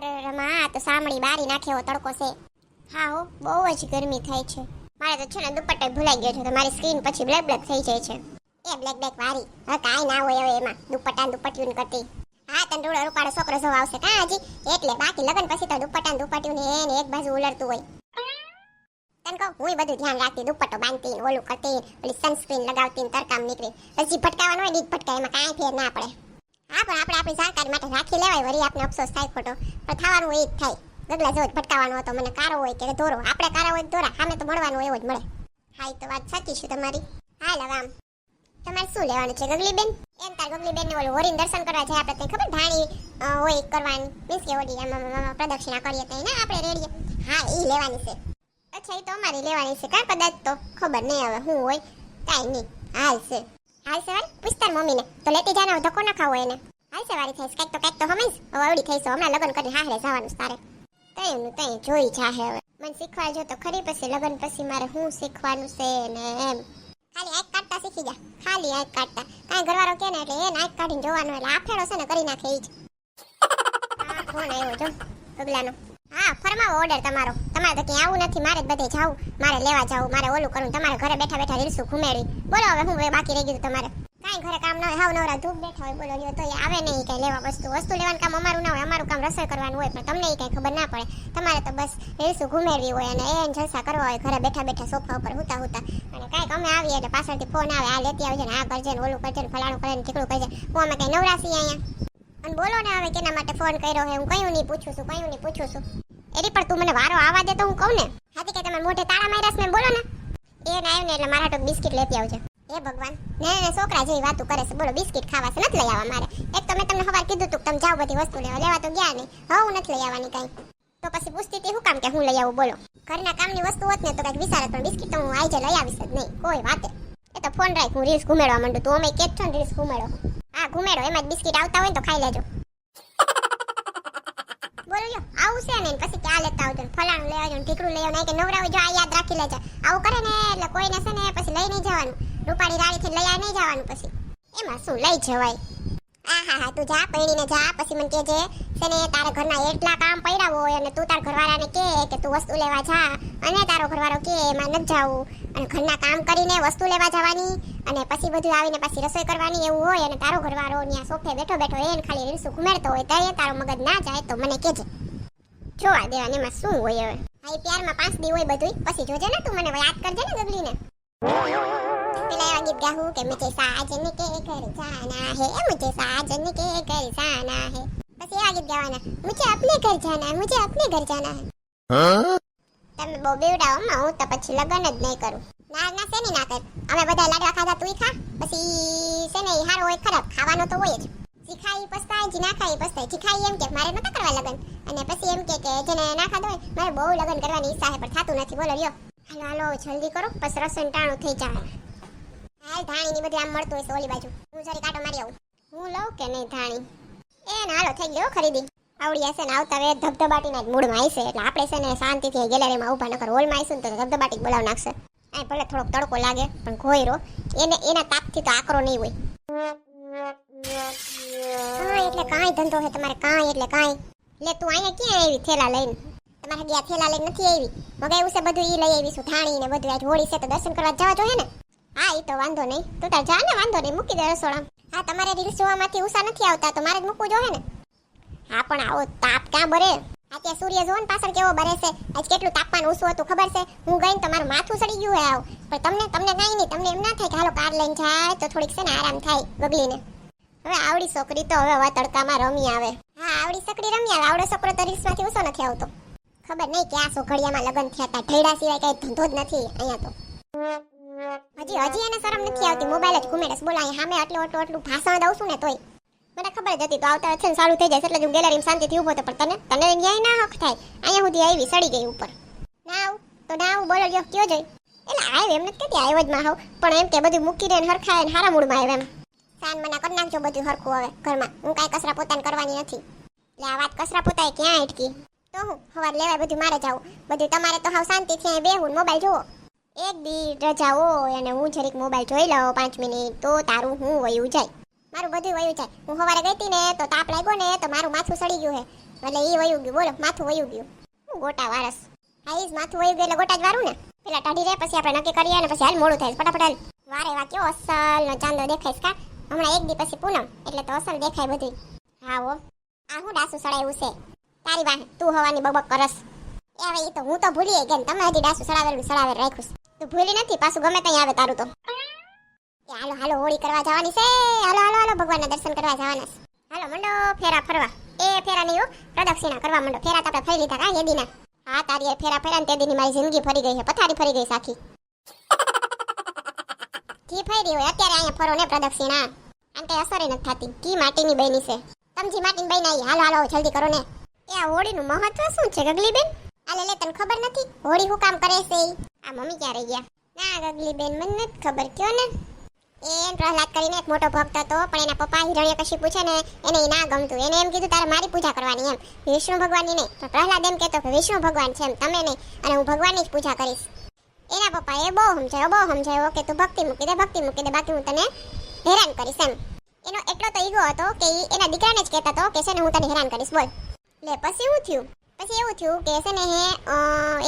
માં આ તો બારી નાખે તડકો છે. હા હો, બહુ જ ગરમી થાય છે. મારે તો છે ને દુપટ્ટો ભૂલાઈ ગયો છે તો મારી સ્કિન પછી બ્લેક બ્લેક થઈ જાય છે. એ બ્લેક બ્લેક વારી, હવે કાંઈ ના હોય હવે એમાં, દુપટ્ટા દુપટ્ટીયું કરતી. હા, તને રૂડો રૂપાડો, છોકરો જોવા આવશે. કાં હજી? એટલે બાકી લગન પછી તો દુપટ્ટા દુપટ્ટીયું ને એને એક બાજુ ઉલરતું હોય. તને કહું હું બધું ધ્યાન રાખતી, દુપટ્ટો બાંધતી ઓલું કરતી ઓલી સનસ્ક્રીન લગાવતી તરકામ નીકળી. પછી ભટકાવાનું હોય ને ભટકાય, એમાં કાંઈ ફેર ના પડે. હા, પણ આપણે આપણી જાણકારી માટે રાખી લેવાય, વળી આપણે અફસોસ થાય ખોટો. પણ થવાનું એ જ થાય. ગગલા જેવો જ ભટકાવાનો હતો. મને કારો હોય કે ધોરો. આપણે કારા હોય ધોરા. સામે તો મળવાનું એવો જ મળે. હા, એ તો વાત સાચી છે તમારી. હા આમ. તમારે શું લેવાનું છે ગગલી બેન એમ તાર ગગલી બેન ને ઓલું હોરીન દર્શન કરવા જાય આપણે ખબર? ધાણી હોય કરવાની. મીન્સ કે ઓલી આમ પ્રદક્ષિણા કરીએ તો ને? આપણે રેડીએ. હા એ લેવાની છે. અચ્છા એ તો અમારી લેવાની છે. કાં કદાચ તો ખબર નહીં હવે શું હોય. કાંઈ નહીં. હાલ છે. હાલ વાળી પૂછતાર મમ્મીને. તો લેતી જાને ધક્કો ના ખાવો એને. હાલ સવારી થઈશ. કંઈક તો કંઈક તો હમીશ હવે અવડી થઈશ. હમણાં લગ્ન કરી હાહરે જવાનું તારે. તયનું તય જોઈ જાહે હવે. મને શીખવાડજો તો ખરી. પછી લગ્ન પછી મારે શું શીખવાનું છે ને એમ. ખાલી આંખ કાઢતા શીખી જા. ખાલી આંખ કાઢતા. કાંઈ ઘરવાળો કે ને એટલે એને આંખ કાઢીને જોવાનું. એટલે આફેડો છે ને, કરી નાખે એ જ. ફોન આવ્યો જો, પગલાનો. હા, ફરમાવો ઓર્ડર તમારો. તમારે તો ક્યાં આવું નથી, મારે જ બધે જાવું. મારે લેવા જાવું, મારે ઓલું કરવું, તમારે ઘરે બેઠા બેઠા રીલ્સું ઘુમેડી. બોલો હવે હું બાકી રહી ગયું તમારે. કાંઈ ઘરે કામ ન હોય, હાવ નવરા ધૂપ બેઠા હોય, બોલો તો એ આવે નહીં કઈ લેવા વસ્તુ. વસ્તુ લેવાનું કામ અમારું ના હોય, અમારું કામ રસોઈ કરવાનું હોય, પણ તમને એ કઈ ખબર ના પડે. તમારે તો બસ રીલ્સું ઘુમેડવી હોય અને એ જલસા કરવા હોય, ઘરે બેઠા બેઠા સોફા ઉપર હુતા હુતા. અને કાંઈક અમે આવીએ એટલે પાછળથી ફોન આવે, આ લેતી આવજે ને આ કરજે ને ઓલું કરજે ને ફલાણું કરે ને ઠીકડું કરજે. હું અમે કઈ નવરાશી અહીંયા? અને બોલો ને હવે કેના માટે ફોન કર્યો હે, હું કયું નહીં પૂછું છું, કયું નહીં પૂછું છું. એરી પણ તું મને વારો આવવા દે તો હું કહું ને. હાથી કે તમે મોઢે તાળા માર્યાસ મેં બોલો ને. એ ના આવ્યું ને એટલે મારા તો બિસ્કિટ લેતી આવજે. હે ભગવાન, ને ને છોકરા જેવી વાતો કરે છે, બોલો બિસ્કિટ ખાવા છે, નથી લઈ આવવા મારે. એક તો મેં તમને સવાર કીધું તું તમે જાઓ બધી વસ્તુ લેવા લેવા તો ગયા નહીં. હું નથી લઈ આવવાની કાંઈ. તો પછી પૂછતી હતી શું કામ કે હું લઈ આવું, બોલો. ઘરના કામની વસ્તુ હોત ને તો કંઈક વિચારે પણ બિસ્કિટ તો હું આજે લઈ આવીશ જ નહીં, કોઈ વાતે. એ તો ફોન રાખ, હું રીલ્સ ઘુમેડવા માંડું તું, અમે કે છો રીલ્સ ઘુમેડો હા ઘુમેડો, એમાં જ બિસ્કિટ આવતા હોય ને તો ખાઈ લેજો. બોલો લ્યો ને, પછી ક્યાં લેતા આવજો? ને ફલાણું લઈ આવજો ને ઠીકડું લઈ આવજો કે નવરા જો આ યાદ રાખી લેજો. આવું કરે ને, એટલે કોઈને છે ને, પછી લઈ નહીં જવાનું. રૂપાળી રાડીથી લઈ આ નહીં જવાનું પછી. એમાં શું લઈ જવાય? આ હા હા તું જા, પૈણીને જા, પછી મને કહેજે, છે ને, તારા ઘરના એટલા કામ પડ્યા હોય અને તું તાર ઘરવાળાને કહે કે તું વસ્તુ લેવા જા, અને તારો ઘરવાળો કે, એમાં નથી જાવું અને ઘરના કામ કરીને વસ્તુ લેવા જવાની અને પછી બધું આવીને પછી રસોઈ કરવાની એવું હોય અને તારો ઘરવાળો ત્યાં સોફે બેઠો બેઠો એને ખાલી રીલ્સું ઘુમેડતો હોય તો તારો મગજ ના જાય તો મને કહેજે જોવા દેવાને એમાં શું હોય હવે? હા પ્યારમાં પાંચ દી હોય બધું પછી જોજે ને તું મને, યાદ કરજે ને ગગલીને પેલા એવા ગીત ગાહું કે મુજે સાજન કે ઘર જાના હે મુજે સાજન કે ઘર જાના હે. બસ એવા ગીત ગાવાના, મુજે અપને ઘર જાના મુજે અપને ઘર જાના હે. તમે બહુ બેવડાવો માં હું તો પછી લગન જ નહીં કરું. ના ના શેની ના કર અમે બધા લાડવા ખાધા, તુંય ખા? પછી છે ને હારો હોય, ખરાબ. ખાવાનો તો હોય જ. શીખાઈ પસ્તાય, જી ના ખાઈ પસ્તાય. શીખાઈ એમ કે, મારે નતા કરવા લગન. અને પછી એમ કે કે, જેને ના ખાધો હોય મારે બહુ લગન કરવાની ઈચ્છા છે, પણ થાતું નથી. બોલો, લ્યો. હાલો હાલો જલ્દી કરો. પછી રસોઈ ટાણું થઈ જાય હાલ ધાણી ની બધી આમ મળતું હોય ઓલી બાજુ. હું જરી કાંટો મારી આવું. હું લઉં કે નહીં ધાણી? એ ને હાલો, થઈ ગયો ખરીદી. આવડી હશે ને આવતા વેત ધબધબાટીના જ મૂડમાં આવશે. એટલે આપણે છે ને શાંતિથી ગેલેરીમાં ઊભા નકર હોલમાં આવીશું ને તો ધબધબાટી બોલાવ નાખશે. આ ભલે થોડોક તડકો લાગે, પણ ઘોયરો, એને, એના તાપથી તો આકરો નહીં હોય. એટલે કાંઈ ધંધો છે તમારે, કાંઈ એટલે કાંઈ. લે, તું અહીંયા ક્યાં આવી થેલા લઈને? તમારે ગયા થેલા લઈને નથી આવી. મગાવ્યું છે બધું એ લઈ આવીશું ધાણી ને બધું. આજ હોળી છે તો દર્શન કરવા જવા જોઈએ ને? હા એ તો વાંધો નહીં. તું તાર જા ને વાંધો નહીં. મૂકી દે રસોડા હા, તમારે રીલ્સ જોવામાંથી ઉષા નથી આવતા, તો મારે જ મૂકવું જોઈએ ને? હા, પણ આવો તાપ ક્યાં બરે? અત્યારે સૂર્ય જોન પાછળ કેવો બરે છે? આજ કેટલું તાપમાન ઓછું હતું ખબર છે? હું ગઈ ને તમારું માથું સડી ગયું આવ. પણ તમને તમને કાંઈ નહીં, તમને એમ ના થાય કે હાલો કાર લઈને જાય તો થોડીક છે ને આરામ થાય ગગલીને હવે આવડી છોકરી તો હવે હવા તડકામાં રમી આવે. હા, આવડી છોકરી રમી આવે. આવડો છોકરો તો રીલ્સમાંથી ઓછો નથી આવતો. ખબર નહીં કે આ સોઘડિયામાં લગન થયા હતા ઢેડા સિવાય કઈ ધંધો જ નથી અહીંયા તો. હજી હજી એને શરમ નથી આવતી. મોબાઈલ જ ઘુમેડસ બોલા, અહીં સામે આટલું આટલું આટલું ભાષણ દઉં છું ને તોય. મને ખબર જ હતી, તો આવતા છે ને સારું થઈ જાય એટલે હું ગેલેરીમાં શાંતિથી ઊભો હતો પણ તને તને ન્યાય ના હક થાય. અહીંયા સુધી આવી, સડી ગઈ ઉપર. ના આવું, તો ના આવું, બોલો ગયો કયો જોઈ? એટલે આવ્યો એમ નથી કહેતી આવ્યો જ માં હાવ, પણ એમ કે બધું મૂકીને ને હરખાય ને હારા મૂડમાં આવ્યો એમ. સાન મના કરી નાખજો બધું હરખું હવે ઘરમાં. હું કાંઈ કસરા પોતાને કરવાની નથી. એટલે આ વાત કસરા પોતાએ ક્યાં અટકી? તો હું, હવાર લેવાય બધું મારે જાવું. બધું તમારે તો હાવ શાંતિથી અહીં બેહું મોબાઈલ જુઓ. એક દી રજા હોય અને હું જરીક મોબાઈલ જોઈ લઉં પાંચ મિનિટ, તો તારું હું વયું જાય. મારું બધું વયું જાય. હું સવારે ગઈ હતી ને, તો તાપ લાગ્યો ને, તો મારું માથું સડી ગયું હે. એટલે એ વયું ગયું. બોલો, માથું વયું ગયું. હું ગોટા વારસ. હા જ માથું વયું ગયું એટલે ગોટા જ વારું ને. પેલા ટાઢી રહે પછી આપણે નક્કી કરીએ ને પછી હાલ મોડું થાય. ફટાફટ હાલ. વારે વા કેવો અસલ નો ચાંદો દેખાય કા? હમણાં એક દી પછી પૂનમ. એટલે તો અસલ દેખાય બધું હા હો આ હું ડાસુ સડાયું છે? તારી વાહે, તું હવાની બબક કરસ. એ હવે એ તો હું તો ભૂલી ગઈ તમે હજી ડાસુ સડાવેલું સડાવેલ રાખ્યું તું ભૂલી નથી, પાછું ગમે ત્યાં આવે તારું તો. એ હાલો હાલો, હોળી કરવા જવાની છે. હાલો હાલો હાલો, ભગવાનના દર્શન કરવા જવાના છે. હાલો, મંડો, ફેરા ફરવા. એ ફેરા નહીં પ્રદક્ષિણા કરવા મંડો. ફેરા તો આપણે ફરી લીધા કાં યદીના? હા, તારી ફેરા ફેરા તે દીની મારી જિંદગી ફરી ગઈ છે. પથારી ફરી ગઈ સાખી કી ફરી હોય? અત્યારે અહીંયા ફરો ને પ્રદક્ષિણા. આમ કઈ અસર નથી થતી. કી માટીની બની છે? તમજી માટીની બની આવી. હાલો હાલો, જલ્દી કરો ને. એ આ હોળીનું મહત્વ શું છે ગગલી બેન આલે લે, તને ખબર નથી? હોળી હું કામ કરે છે આ મમ્મી ક્યાં રહી ગયા? ના ગગલી બેન મને નથી ખબર. કયો ને? એ પ્રહલાદ કરીને એક મોટો ભક્ત હતો, પણ એના પપ્પા કશી પૂછે ને, એને ના ગમતું. એને એમ કીધું, તારે મારી પૂજા કરવાની એમ. વિષ્ણુ ભગવાનની નહીં. પણ પ્રહલાદ એમ કહેતો કે, વિષ્ણુ ભગવાન છે એમ, તમે નહીં. અને હું ભગવાનની જ પૂજા કરીશ. એના પપ્પા એ બહુ સમજાયો બહુ સમજાયો. કે તું ભક્તિ મૂકી દે, ભક્તિ મૂકી દે, બાકી હું તને હેરાન કરીશ એમ. એનો એટલો તો ઈગો હતો કે એના દીકરાને જ કહેતા હતો કે છે ને હું તને હેરાન કરીશ, બોલ. લે, પછી શું થયું? પછી એવું થયું કે છે ને હે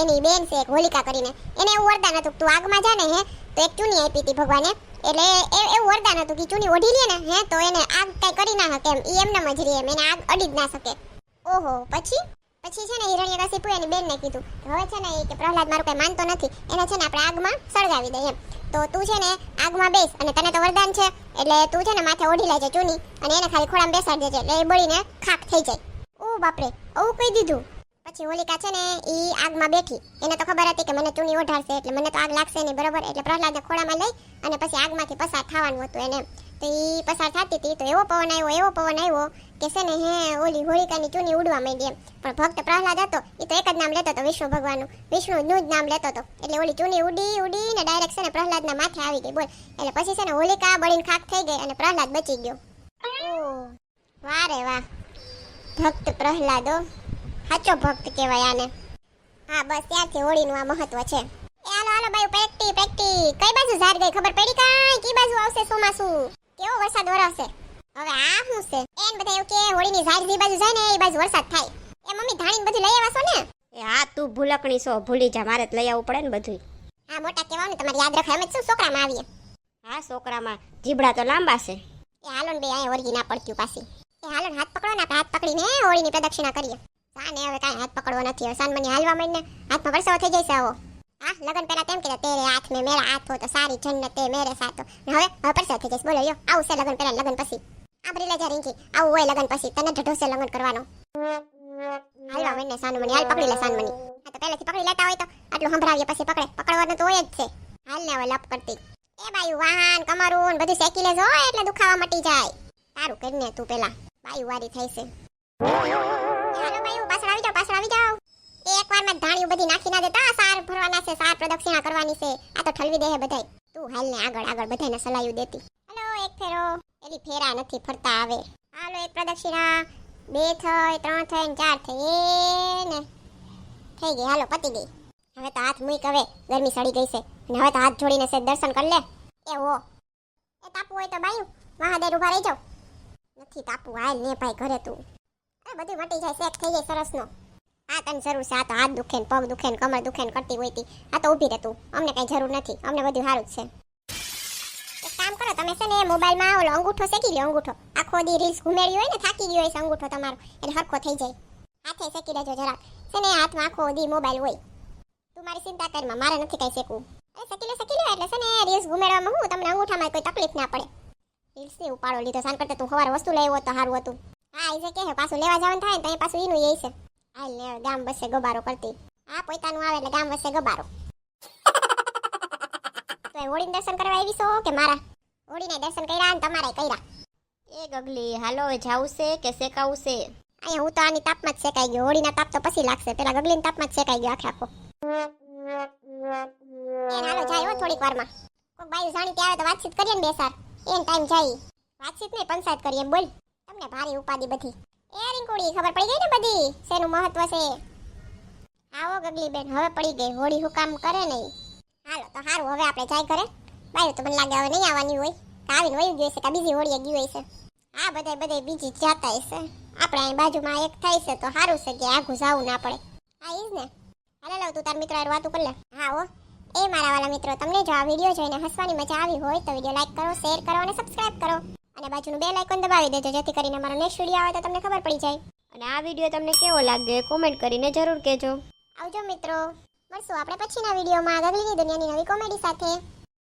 એની બેન છે એક હોલિકા કરીને, એને એવું વરદાન હતું તું આગમાં જા ને હે, તો એક ચૂની આપી હતી ભગવાને. એટલે એ- એવું વરદાન હતું કે ચૂની ઓઢી લે ને હે, તો એને આગ કઈ કરી ના શકે એમ, ઈ એમને જ એમ, એને આગ અડી જ ના શકે. ઓહો, પછી? પછી છે ને હિરણ્યકશિપુ એની બેનને કીધું હવે છે ને એ કે પ્રહલાદ મારું કઈ માનતો નથી, એને છે ને આપણે આગમાં સળગાવી દઈએ એમ. તો તું છે ને આગમાં બેસ અને તને તો વરદાન છે, એટલે તું છે ને માથે ઓઢી લેજે ચૂની અને એને ખાલી ખોળામાં બેસાડી દેજે, એટલે એ બળીને ખાક થઈ જાય. ઓ બાપરે, આવું કહી દીધું. પછી હોલિકા છે ને એ આગમાં બેઠી. એને તો ખબર હતી કે મને ચૂની ઓઢાડશે એટલે મને તો આગ લાગશે નહીં બરોબર? એટલે પ્રહલાદને ખોળામાં લઈ અને પછી આગમાંથી પસાર થવાનું હતું એને. તો એ પસાર થતી હતી તો એવો પવન આવ્યો એવો પવન આવ્યો કે છે ને હે ઓલી હોલિકાની ચૂની ઉડવા માંડી એમ. પણ ભક્ત પ્રહલાદ હતો એ તો એક જ નામ લેતો હતો વિષ્ણુ ભગવાનનું. વિષ્ણુનું જ નામ લેતો હતો. એટલે ઓલી ચૂની ઉડી ઉડી ને ડાયરેક્ટ છે ને પ્રહલાદના માથે આવી ગઈ બોલ. એટલે પછી છે ને હોલિકા બળીને ખાક થઈ ગઈ અને પ્રહલાદ બચી ગયો. વારે વાહ ભક્ત પ્રહલાદો સાચો ભક્ત કહેવાય આને. હા બસ ત્યારથી હોળીનું આ મહત્વ છે. એ હાલો હાલો બાયુ પેટી પેટી કઈ બાજુ ઝાડ ગઈ ખબર પડી? કાંઈ કઈ બાજુ આવશે ચોમાસુ? કેવો વરસાદ વરસશે? હવે આ શું છે? એન બધા એવું કે હોળીની ઝાડ જે બાજુ જાય ને એ બાજુ વરસાદ થાય. એ મમ્મી ધાણીને બધું લઈ આવશો ને? એ હા તું ભૂલકણી છો. ભૂલી જા મારે જ લઈ આવવું પડે ને બધું હા મોટા કહેવાનું તમારે યાદ રાખે અમે શું છોકરામાં આવીએ. હા છોકરામાં. જીબડા તો લાંબા છે. એ હાલો ને બે અહીંયા વળગી ના પડતી પાછી. એ હાલો હાથ પકડો ને આપણે હાથ પકડીને હોળીની પ્રદક્ષિણા કરીએ. સાને, હવે કાંઈ હાથ પકડવો નથી. હવે મને હાલવા માંડીને. હાથમાં વરસાવો થઈ જશે આવો. હા, લગન પહેલા તેમ કીધા, તેરે હાથ મેં મેરા હાથ હો તો સારી જન્નત તે મેરે ને હવે હવે પરસાવ થઈ જશે બોલો યો આવું લગન પહેલા, લગન પછી. આ લેજા રીંકી આવું હોય લગન પછી. તને ઢઢો છે લગન કરવાનો. હાલવા માંડીને સાનું મને. હાલ પકડી લે સાન મની. હા તો પહેલેથી પકડી લેતા હોય તો આટલું સંભળાવીએ પછી પકડે. પકડવાનું તો હોય જ છે. હાલ ને હવે લપ કરતી. એ બાયું, વાહન, કમરું બધું શેકી લેજો એટલે દુખાવા મટી જાય. સારું કરીને તું પેલા બાયું, વારી થાય છે. હાલો બાયું. પાછળ પાછળ આવી જાવ એક વારમાં ધાણીઓ બધી નાખી ના દેતા સાર ભરવાના છે, સાર પ્રદક્ષિણા કરવાની છે. આ તો ઠલવી દે બધાય. તું હાલ ને આગળ આગળ બધાને સલાયું દેતી. હાલો, એક ફેરો. એલી ફેરા નથી ફરતા આવે હાલો, એક પ્રદક્ષિણા. બે થઈ, ત્રણ થઈ ને ચાર થઈ. ને. થઈ ગઈ. હાલો, પતી ગઈ. હવે તો હાથ મૂક હવે. ગરમી સડી ગઈ છે. અને હવે તો હાથ જોડીને છે, દર્શન કરી લે. એ ઓ એ તાપુ હોય તો બાયું. મહાદેવ ઊભા રહી જાવ નથી તાપુ, હાલ ને ભાઈ, ઘરે તું. અરે, બધું મટી જાય, સેટ થઈ જાય સરસનો. આ તને જરૂર છે, આ તો હાથ દુખે પગ દુખે કમર દુખે કરતી હોય તી આ તો ઊભી રહેતું. અમને કઈ જરૂર નથી. અમને બધું સારું છે. કામ કરો, તમે છે ને મોબાઈલમાં ઓલો અંગૂઠો શેકી લ્યો, અંગૂઠો. આખો દી રીલ્સ ઘુમેડી હોય ને, થાકી ગયો હોય અંગૂઠો તમારો. એટલે હરખો થઈ જાય. હાથે શેકી દેજો જરાક. છે ને હાથમાં આખો દી મોબાઈલ હોય. તું મારી ચિંતા કરમાં મારે નથી કઈ શેકવું. અરે, શકી લે શકી લે, એટલે છે ને રીલ્સ ઘુમેડવામાં હું તમને અંગૂઠામાં કોઈ તકલીફ ના પડે. રીલ્સથી ઉપાડો લીધો સાન કરતા તું સવારે વસ્તુ લેવો તો સારું હતું. હા એ જે કે પાછું લેવા જવાનું થાય ને, તો પાછું એનું એ છે. હાલ ને ગામ વસે ગોબારો કરતી. હા પોતાનું આવે એટલે ગામ વસે ગોબારો. તો એ દર્શન કરવા આવી છો કે મારા? હોળીને દર્શન કર્યા તમારે કર્યા? એ ગગલી હાલો જાવું છે કે શેકાવું છે? અહીંયા હું તો આની તાપમાં જ શેકાઈ ગયો. હોળીના તાપ તો પછી લાગશે. પેલા ગગલીના તાપમાં જ શેકાઈ ગયો આખે આખો. હાલો જાય હો થોડીક વારમાં. કોક બાઈ જાણી ત્યાં આવે તો વાતચીત કરીએ ને બે સાર એને ટાઈમ જાય. વાતચીત નહીં પંચાયત કરીએ. બોલ. તમને ભારી ઉપાધિ બધી. એ રીંકુડી ખબર પડી ગઈ ને બધી? શેનું મહત્વ છે? આવો ગગલી બેન, હવે પડી ગઈ. હોળી હું કામ કરે નહીં. હાલો, તો સારું હવે આપણે જાય ઘરે. બાયું તો મને લાગે હવે નહીં આવવાની હોય. કાવીને વયું ગયું છે કે બીજી હોળીએ ગયું હશે. હા બધાય બધા બીજી જાતા હશે આપણે અહીં બાજુમાં એક થાય છે, તો સારું છે કે આઘું જાવું ના પડે. હા જ ને. હાલે, લાવ તું તાર મિત્રો હારે વાતું કર લે. હા, હો. એ મારા વાલા મિત્રો, તમને જો આ વીડિયો જોઈને હસવાની મજા આવી હોય તો વીડિયો લાઈક કરો, શેર કરો અને સબસ્ક્રાઇબ કરો. અને બાજુનું બેલ આઇકોન દબાવી દેજો જેથી કરીને મારો નેક્સ્ટ વીડિયો આવે તો તમને ખબર પડી જાય. અને આ વીડિયો તમને કેવો લાગ્યો એ કોમેન્ટ કરીને જરૂર કહેજો. આવજો મિત્રો. મળશું આપણે પછીના વિડીયોમાં આગળની દુનિયાની નવી કોમેડી સાથે.